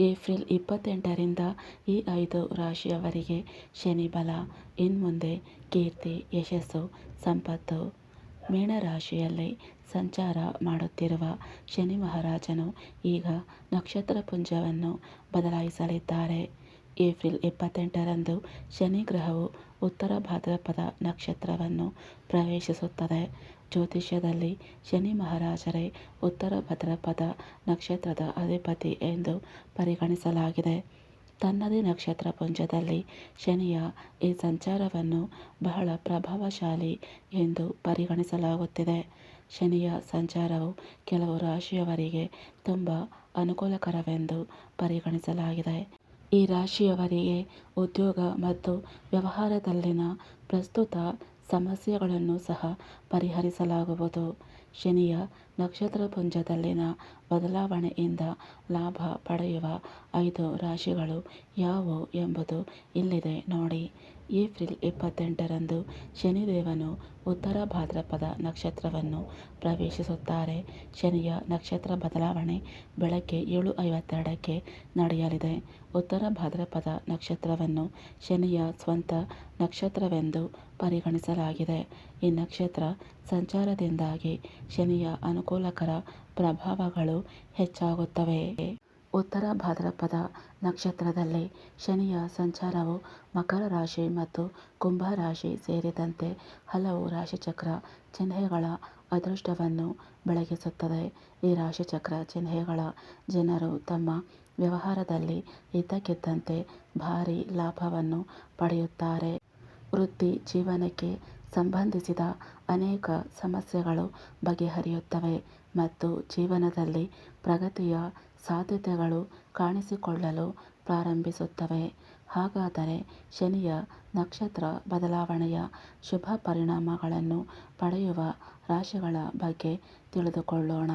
April ಇಪ್ಪತ್ತೆಂಟರಿಂದ ಈ ಐದು ರಾಶಿಯವರಿಗೆ ಶನಿ ಬಲ ಇನ್ಮುಂದೆ ಕೀರ್ತಿ, ಯಶಸ್ಸು, ಸಂಪತ್ತು. ಮೀನರಾಶಿಯಲ್ಲಿ ಸಂಚಾರ ಮಾಡುತ್ತಿರುವ ಶನಿ ಮಹಾರಾಜನು ಈಗ ನಕ್ಷತ್ರ ಪುಂಜವನ್ನು ಬದಲಾಯಿಸಲಿದ್ದಾರೆ. ಏಪ್ರಿಲ್ ಇಪ್ಪತ್ತೆಂಟರಂದು ಶನಿ ಗ್ರಹವು ಉತ್ತರ ಭಾದ್ರಪದ ನಕ್ಷತ್ರವನ್ನು ಪ್ರವೇಶಿಸುತ್ತದೆ. ಜ್ಯೋತಿಷ್ಯದಲ್ಲಿ ಶನಿ ಮಹಾರಾಜರೇ, ಉತ್ತರ ಭಾದ್ರಪದ ನಕ್ಷತ್ರದ ಅಧಿಪತಿ ಎಂದು ಪರಿಗಣಿಸಲಾಗಿದೆ. ತನ್ನದೇ ನಕ್ಷತ್ರ ಪುಂಜದಲ್ಲಿ ಶನಿಯ ಈ ಸಂಚಾರವನ್ನು ಬಹಳ ಪ್ರಭಾವಶಾಲಿ ಎಂದು ಪರಿಗಣಿಸಲಾಗುತ್ತಿದೆ. ಶನಿಯ ಸಂಚಾರವು ಕೆಲವು ರಾಶಿಯವರಿಗೆ ತುಂಬ ಅನುಕೂಲಕರವೆಂದು ಪರಿಗಣಿಸಲಾಗಿದೆ. ಈ ರಾಶಿಯವರಿಗೆ ಉದ್ಯೋಗ ಮತ್ತು ವ್ಯವಹಾರದಲ್ಲಿನ ಪ್ರಸ್ತುತ ಸಮಸ್ಯೆಗಳನ್ನು ಸಹ ಪರಿಹರಿಸಲಾಗುವುದು. ಶನಿಯ ನಕ್ಷತ್ರಪುಂಜದಲ್ಲಿನ ಬದಲಾವಣೆಯಿಂದ ಲಾಭ ಪಡೆಯುವ ಐದು ರಾಶಿಗಳು ಯಾವುವು ಎಂಬುದು ಇಲ್ಲಿದೆ ನೋಡಿ. ಏಪ್ರಿಲ್ ಇಪ್ಪತ್ತೆಂಟರಂದು ಶನಿದೇವನು ಉತ್ತರ ಭಾದ್ರಪದ ನಕ್ಷತ್ರವನ್ನು ಪ್ರವೇಶಿಸುತ್ತಾರೆ. ಶನಿಯ ನಕ್ಷತ್ರ ಬದಲಾವಣೆ ಬೆಳಗ್ಗೆ ಏಳು ಐವತ್ತೆರಡಕ್ಕೆ ನಡೆಯಲಿದೆ. ಉತ್ತರ ಭಾದ್ರಪದ ನಕ್ಷತ್ರವನ್ನು ಶನಿಯ ಸ್ವಂತ ನಕ್ಷತ್ರವೆಂದು ಪರಿಗಣಿಸಲಾಗಿದೆ. ಈ ನಕ್ಷತ್ರ ಸಂಚಾರದಿಂದಾಗಿ ಶನಿಯ ಅನುಕೂಲಕರ ಪ್ರಭಾವಗಳು ಹೆಚ್ಚಾಗುತ್ತವೆ. ಉತ್ತರ ಭಾದ್ರಪದ ನಕ್ಷತ್ರದಲ್ಲಿ ಶನಿಯ ಸಂಚಾರವು ಮಕರ ರಾಶಿ ಮತ್ತು ಕುಂಭ ರಾಶಿ ಸೇರಿದಂತೆ ಹಲವು ರಾಶಿಚಕ್ರ ಚಿಹ್ನೆಗಳ ಅದೃಷ್ಟವನ್ನು ಬೆಳಗಿಸುತ್ತದೆ. ಈ ರಾಶಿಚಕ್ರ ಚಿಹ್ನೆಗಳ ಜನರು ತಮ್ಮ ವ್ಯವಹಾರದಲ್ಲಿ ಇದ್ದಕ್ಕಿದ್ದಂತೆ ಭಾರೀ ಲಾಭವನ್ನು ಪಡೆಯುತ್ತಾರೆ. ವೃತ್ತಿ ಜೀವನಕ್ಕೆ ಸಂಬಂಧಿಸಿದ ಅನೇಕ ಸಮಸ್ಯೆಗಳು ಬಗೆಹರಿಯುತ್ತವೆ. ಮತ್ತು ಜೀವನದಲ್ಲಿ ಪ್ರಗತಿಯ ಸಾಧ್ಯತೆಗಳು ಕಾಣಿಸಿಕೊಳ್ಳಲು ಪ್ರಾರಂಭಿಸುತ್ತವೆ. ಹಾಗಾದರೆ ಶನಿಯ ನಕ್ಷತ್ರ ಬದಲಾವಣೆಯ ಶುಭ ಪರಿಣಾಮಗಳನ್ನು ಪಡೆಯುವ ರಾಶಿಗಳ ಬಗ್ಗೆ ತಿಳಿದುಕೊಳ್ಳೋಣ.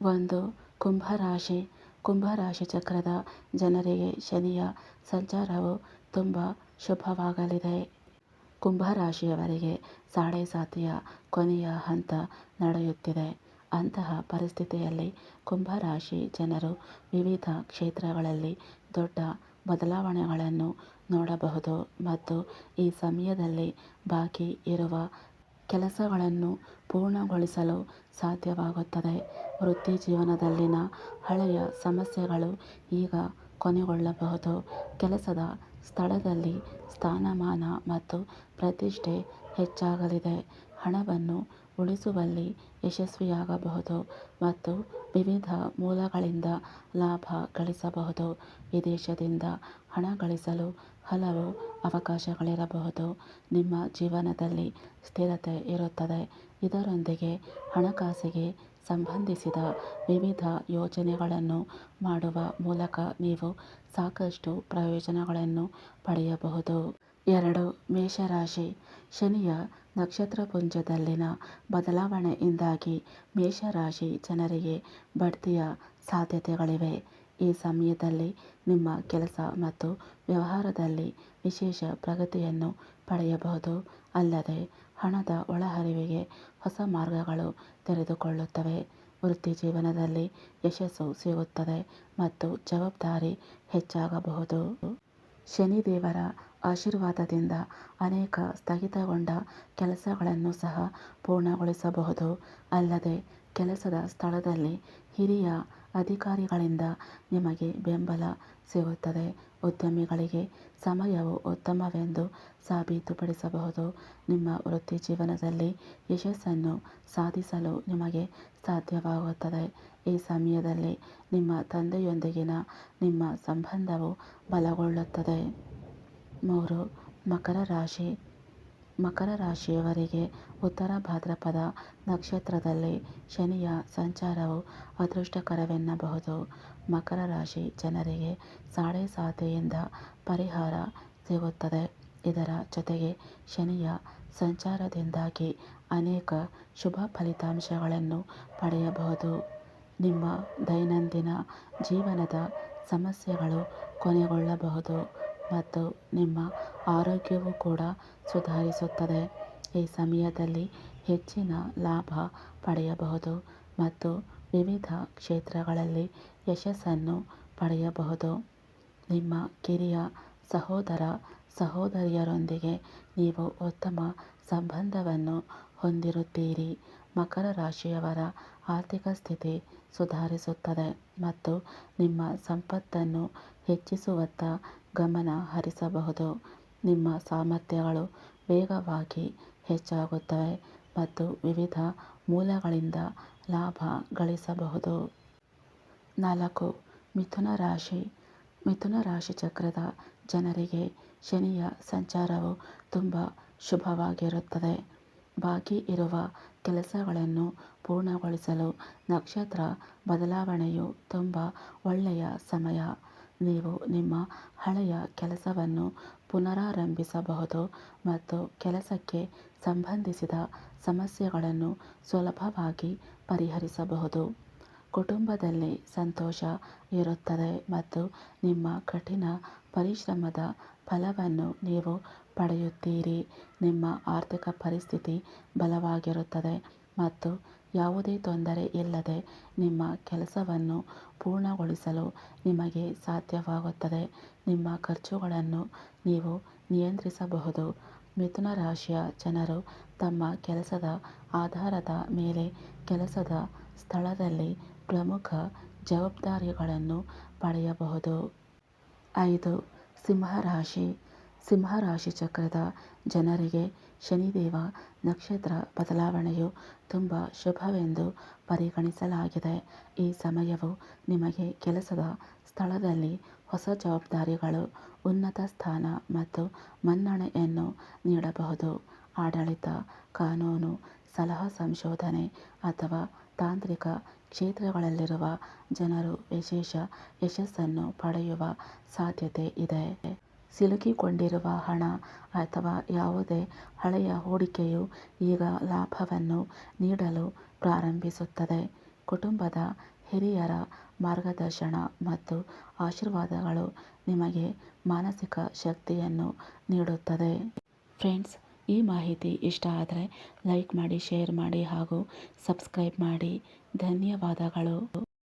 ಒಂದು, ಕುಂಭರಾಶಿ. ಕುಂಭರಾಶಿ ಚಕ್ರದ ಜನರಿಗೆ ಶನಿಯ ಸಂಚಾರವು ತುಂಬ ಶುಭವಾಗಲಿದೆ. ಕುಂಭರಾಶಿಯವರಿಗೆ ಸಾಡೆ ಸಾತಿಯ ಕೊನೆಯ ಹಂತ ನಡೆಯುತ್ತಿದೆ. ಅಂತಹ ಪರಿಸ್ಥಿತಿಯಲ್ಲಿ ಕುಂಭರಾಶಿ ಜನರು ವಿವಿಧ ಕ್ಷೇತ್ರಗಳಲ್ಲಿ ದೊಡ್ಡ ಬದಲಾವಣೆಗಳನ್ನು ನೋಡಬಹುದು ಮತ್ತು ಈ ಸಮಯದಲ್ಲಿ ಬಾಕಿ ಇರುವ ಕೆಲಸಗಳನ್ನು ಪೂರ್ಣಗೊಳಿಸಲು ಸಾಧ್ಯವಾಗುತ್ತದೆ. ವೃತ್ತಿ ಜೀವನದಲ್ಲಿನ ಹಳೆಯ ಸಮಸ್ಯೆಗಳು ಈಗ ಕೊನೆಗೊಳ್ಳಬಹುದು. ಕೆಲಸದ ಸ್ಥಳದಲ್ಲಿ ಸ್ಥಾನಮಾನ ಮತ್ತು ಪ್ರತಿಷ್ಠೆ ಹೆಚ್ಚಾಗಲಿದೆ. ಹಣವನ್ನು ಉಳಿಸುವಲ್ಲಿ ಯಶಸ್ವಿಯಾಗಬಹುದು ಮತ್ತು ವಿವಿಧ ಮೂಲಗಳಿಂದ ಲಾಭ ಗಳಿಸಬಹುದು. ವಿದೇಶದಿಂದ ಹಣ ಗಳಿಸಲು ಹಲವು ಅವಕಾಶಗಳಿರಬಹುದು. ನಿಮ್ಮ ಜೀವನದಲ್ಲಿ ಸ್ಥಿರತೆ ಇರುತ್ತದೆ. ಇದರೊಂದಿಗೆ ಹಣಕಾಸಿಗೆ ಸಂಬಂಧಿಸಿದ ವಿವಿಧ ಯೋಜನೆಗಳನ್ನು ಮಾಡುವ ಮೂಲಕ ನೀವು ಸಾಕಷ್ಟು ಪ್ರಯೋಜನಗಳನ್ನು ಪಡೆಯಬಹುದು. ಎರಡು ಮೇಷರಾಶಿ. ಶನಿಯ ನಕ್ಷತ್ರಪುಂಜದಲ್ಲಿನ ಬದಲಾವಣೆಯಿಂದಾಗಿ ಮೇಷರಾಶಿ ಜನರಿಗೆ ಬಡ್ತಿಯ ಸಾಧ್ಯತೆಗಳಿವೆ. ಈ ಸಮಯದಲ್ಲಿ ನಿಮ್ಮ ಕೆಲಸ ಮತ್ತು ವ್ಯವಹಾರದಲ್ಲಿ ವಿಶೇಷ ಪ್ರಗತಿಯನ್ನು ಪಡೆಯಬಹುದು. ಅಲ್ಲದೆ ಹಣದ ಒಳಹರಿವಿಗೆ ಹೊಸ ಮಾರ್ಗಗಳು ತೆರೆದುಕೊಳ್ಳುತ್ತವೆ. ವೃತ್ತಿ ಜೀವನದಲ್ಲಿ ಯಶಸ್ಸು ಸಿಗುತ್ತದೆ ಮತ್ತು ಜವಾಬ್ದಾರಿ ಹೆಚ್ಚಾಗಬಹುದು. ಶನಿದೇವರ ಆಶೀರ್ವಾದದಿಂದ ಅನೇಕ ಸ್ಥಗಿತಗೊಂಡ ಕೆಲಸಗಳನ್ನು ಸಹ ಪೂರ್ಣಗೊಳಿಸಬಹುದು. ಅಲ್ಲದೆ ಕೆಲಸದ ಸ್ಥಳದಲ್ಲಿ ಹಿರಿಯ ಅಧಿಕಾರಿಗಳಿಂದ ನಿಮಗೆ ಬೆಂಬಲ ಸಿಗುತ್ತದೆ. ಉದ್ಯಮಿಗಳಿಗೆ ಸಮಯವು ಉತ್ತಮವೆಂದು ಸಾಬೀತುಪಡಿಸಬಹುದು. ನಿಮ್ಮ ವೃತ್ತಿ ಜೀವನದಲ್ಲಿ ಯಶಸ್ಸನ್ನು ಸಾಧಿಸಲು ನಿಮಗೆ ಸಾಧ್ಯವಾಗುತ್ತದೆ. ಈ ಸಮಯದಲ್ಲಿ ನಿಮ್ಮ ತಂದೆಯೊಂದಿಗಿನ ನಿಮ್ಮ ಸಂಬಂಧವು ಬಲಗೊಳ್ಳುತ್ತದೆ. ಮೂರು ಮಕರ ರಾಶಿ. ಮಕರ ರಾಶಿಯವರಿಗೆ ಉತ್ತರ ಭಾದ್ರಪದ ನಕ್ಷತ್ರದಲ್ಲಿ ಶನಿಯ ಸಂಚಾರವು ಅದೃಷ್ಟಕರವೆನ್ನಬಹುದು. ಮಕರ ರಾಶಿ ಜನರಿಗೆ ಸಾಳೆ ಸಾತಿಯಿಂದ ಪರಿಹಾರ ಸಿಗುತ್ತದೆ. ಇದರ ಜೊತೆಗೆ ಶನಿಯ ಸಂಚಾರದಿಂದಾಗಿ ಅನೇಕ ಶುಭ ಫಲಿತಾಂಶಗಳನ್ನು ಪಡೆಯಬಹುದು. ನಿಮ್ಮ ದೈನಂದಿನ ಜೀವನದ ಸಮಸ್ಯೆಗಳು ಕೊನೆಗೊಳ್ಳಬಹುದು. ಮತ್ತು ನಿಮ್ಮ ಆರೋಗ್ಯವೂ ಕೂಡ ಸುಧಾರಿಸುತ್ತದೆ. ಈ ಸಮಯದಲ್ಲಿ ಹೆಚ್ಚಿನ ಲಾಭ ಪಡೆಯಬಹುದು ಮತ್ತು ವಿವಿಧ ಕ್ಷೇತ್ರಗಳಲ್ಲಿ ಯಶಸ್ಸನ್ನು ಪಡೆಯಬಹುದು. ನಿಮ್ಮ ಕಿರಿಯ ಸಹೋದರ ಸಹೋದರಿಯರೊಂದಿಗೆ ನೀವು ಉತ್ತಮ ಸಂಬಂಧವನ್ನು ಹೊಂದಿರುತ್ತೀರಿ. ಮಕರ ರಾಶಿಯವರ ಆರ್ಥಿಕ ಸ್ಥಿತಿ ಸುಧಾರಿಸುತ್ತದೆ ಮತ್ತು ನಿಮ್ಮ ಸಂಪತ್ತನ್ನು ಹೆಚ್ಚಿಸುವತ್ತ ಗಮನ ಹರಿಸಬಹುದು. ನಿಮ್ಮ ಸಾಮರ್ಥ್ಯಗಳು ವೇಗವಾಗಿ ಹೆಚ್ಚಾಗುತ್ತವೆ ಮತ್ತು ವಿವಿಧ ಮೂಲಗಳಿಂದ ಲಾಭ ಗಳಿಸಬಹುದು. ನಾಲ್ಕು, ಮಿಥುನ ರಾಶಿ. ಮಿಥುನ ರಾಶಿ ಚಕ್ರದ ಜನರಿಗೆ ಶನಿಯ ಸಂಚಾರವು ತುಂಬ ಶುಭವಾಗಿರುತ್ತದೆ. ಬಾಕಿ ಇರುವ ಕೆಲಸಗಳನ್ನು ಪೂರ್ಣಗೊಳಿಸಲು ನಕ್ಷತ್ರ ಬದಲಾವಣೆಯು ತುಂಬ ಒಳ್ಳೆಯ ಸಮಯ. ನೀವು ನಿಮ್ಮ ಹಳೆಯ ಕೆಲಸವನ್ನು ಪುನರಾರಂಭಿಸಬಹುದು ಮತ್ತು ಕೆಲಸಕ್ಕೆ ಸಂಬಂಧಿಸಿದ ಸಮಸ್ಯೆಗಳನ್ನು ಸುಲಭವಾಗಿ ಪರಿಹರಿಸಬಹುದು. ಕುಟುಂಬದಲ್ಲಿ ಸಂತೋಷ ಇರುತ್ತದೆ ಮತ್ತು ನಿಮ್ಮ ಕಠಿಣ ಪರಿಶ್ರಮದ ಫಲವನ್ನು ನೀವು ಪಡೆಯುತ್ತೀರಿ. ನಿಮ್ಮ ಆರ್ಥಿಕ ಪರಿಸ್ಥಿತಿ ಬಲವಾಗಿರುತ್ತದೆ. ಮತ್ತು ಯಾವುದೇ ತೊಂದರೆ ಇಲ್ಲದೆ ನಿಮ್ಮ ಕೆಲಸವನ್ನು ಪೂರ್ಣಗೊಳಿಸಲು ನಿಮಗೆ ಸಾಧ್ಯವಾಗುತ್ತದೆ. ನಿಮ್ಮ ಖರ್ಚುಗಳನ್ನು ನೀವು ನಿಯಂತ್ರಿಸಬಹುದು. ಮಿಥುನ ರಾಶಿಯ ಜನರು ತಮ್ಮ ಕೆಲಸದ ಆಧಾರದ ಮೇಲೆ ಕೆಲಸದ ಸ್ಥಳದಲ್ಲಿ ಪ್ರಮುಖ ಜವಾಬ್ದಾರಿಗಳನ್ನು ಪಡೆಯಬಹುದು. ಐದು ಸಿಂಹರಾಶಿ ಸಿಂಹರಾಶಿ ಚಕ್ರದ ಜನರಿಗೆ ಶನಿದೇವ ನಕ್ಷತ್ರ ಬದಲಾವಣೆಯು ತುಂಬ ಶುಭವೆಂದು ಪರಿಗಣಿಸಲಾಗಿದೆ. ಈ ಸಮಯವು ನಿಮಗೆ ಕೆಲಸದ ಸ್ಥಳದಲ್ಲಿ ಹೊಸ ಜವಾಬ್ದಾರಿಗಳು, ಉನ್ನತ ಸ್ಥಾನ ಮತ್ತು ಮನ್ನಣೆಯನ್ನು ನೀಡಬಹುದು. ಆಡಳಿತ, ಕಾನೂನು, ಸಲಹಾ ಸಂಶೋಧನೆ ಅಥವಾ ತಾಂತ್ರಿಕ ಕ್ಷೇತ್ರಗಳಲ್ಲಿರುವ ಜನರು ವಿಶೇಷ ಯಶಸ್ಸನ್ನು ಪಡೆಯುವ ಸಾಧ್ಯತೆ ಇದೆ. ಸಿಲುಕಿಕೊಂಡಿರುವ ಹಣ ಅಥವಾ ಯಾವುದೇ ಹಳೆಯ ಹೂಡಿಕೆಯು ಈಗ ಲಾಭವನ್ನು ನೀಡಲು ಪ್ರಾರಂಭಿಸುತ್ತದೆ. ಕುಟುಂಬದ ಹಿರಿಯರ ಮಾರ್ಗದರ್ಶನ ಮತ್ತು ಆಶೀರ್ವಾದಗಳು ನಿಮಗೆ ಮಾನಸಿಕ ಶಕ್ತಿಯನ್ನು ನೀಡುತ್ತದೆ. ಫ್ರೆಂಡ್ಸ್, ಈ ಮಾಹಿತಿ ಇಷ್ಟ ಆದರೆ ಲೈಕ್ ಮಾಡಿ, ಶೇರ್ ಮಾಡಿ ಹಾಗೂ ಸಬ್ಸ್ಕ್ರೈಬ್ ಮಾಡಿ. ಧನ್ಯವಾದಗಳು.